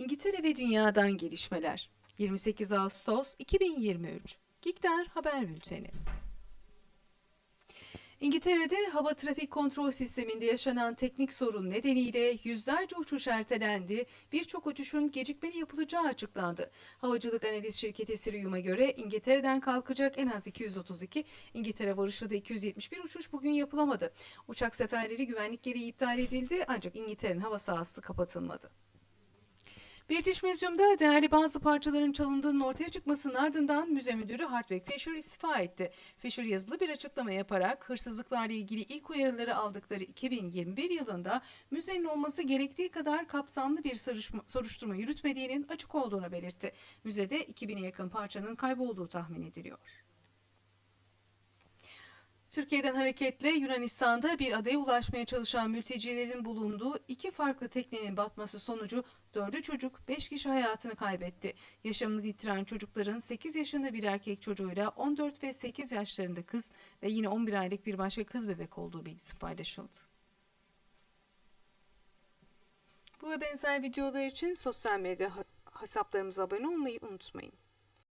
İngiltere ve Dünya'dan gelişmeler. 28 Ağustos 2023. Gikter Haber Bülteni. İngiltere'de hava trafik kontrol sisteminde yaşanan teknik sorun nedeniyle yüzlerce uçuş ertelendi, birçok uçuşun gecikmeli yapılacağı açıklandı. Havacılık analiz şirketi Cirium'a göre İngiltere'den kalkacak en az 232, İngiltere varışlı da 271 uçuş bugün yapılamadı. Uçak seferleri güvenlik gereği iptal edildi ancak İngiltere'nin hava sahası kapatılmadı. British Museum'da değerli bazı parçaların çalındığının ortaya çıkmasının ardından müze müdürü Hartwig Fisher istifa etti. Fisher yazılı bir açıklama yaparak hırsızlıklarla ilgili ilk uyarıları aldıkları 2021 yılında müzenin olması gerektiği kadar kapsamlı bir soruşturma, yürütmediğinin açık olduğunu belirtti. Müzede 2000'e yakın parçanın kaybolduğu tahmin ediliyor. Türkiye'den hareketle Yunanistan'da bir adaya ulaşmaya çalışan mültecilerin bulunduğu iki farklı teknenin batması sonucu dördü çocuk, beş kişi hayatını kaybetti. Yaşamını yitiren çocukların 8 yaşında bir erkek çocuğuyla 14 ve 8 yaşlarında kız ve yine 11 aylık bir başka kız bebek olduğu bilgisi paylaşıldı. Bu ve benzer videolar için sosyal medya hesaplarımıza abone olmayı unutmayın.